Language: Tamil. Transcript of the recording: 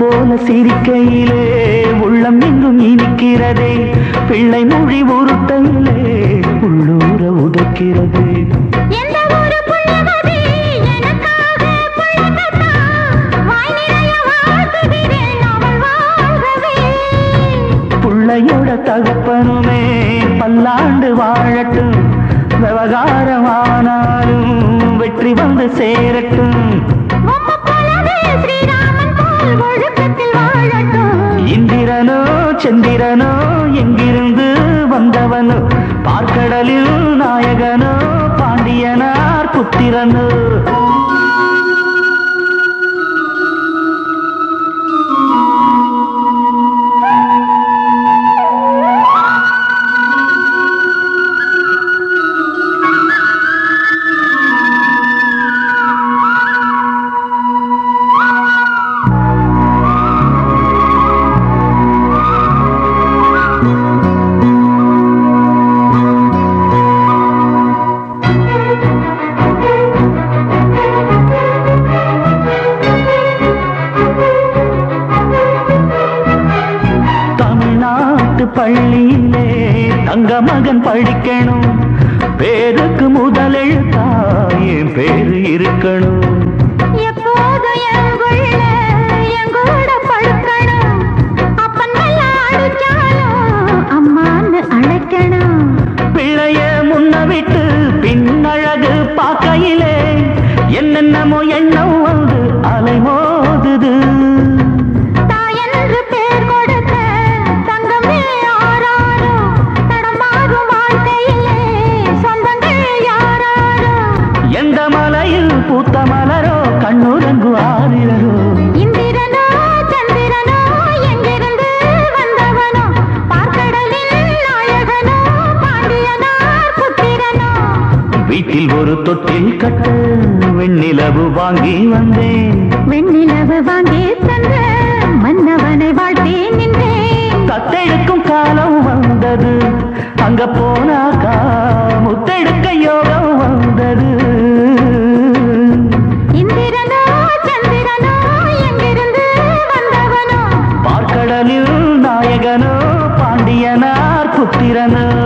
போல சிரிக்கையிலே உள்ளம் எங்கும் இனிக்கிறதே. பிள்ளை மொழி உருட்டையிலே உள்ளூர உதைக்கிறது. புள்ளையோட தகப்பனுமே பல்லாண்டு வாழட்டும். விவகாரமானாலும் வெற்றி வந்து சேரட்டும். புத்திரனோ பள்ளியிலே தங்க மகன் படிக்கணும். பேருக்கு முதலெழுத்தா என் பேரு இருக்கணும். எப்போதும் பூத்த மலரோ கண்ணுரங்கு ஆறிரோ இந்திரனோ சந்திரனோ எங்கிருந்து வந்தவனோ? பார்க்கடலில் நாயகனோ பாண்டியனார் புத்திரனோ? வீட்டில் ஒரு தொட்டில் கட்ட வெண்ணிலவு வாங்கி வந்தேன். வெண்ணிலவு வாங்கி தந்த வந்தவனோ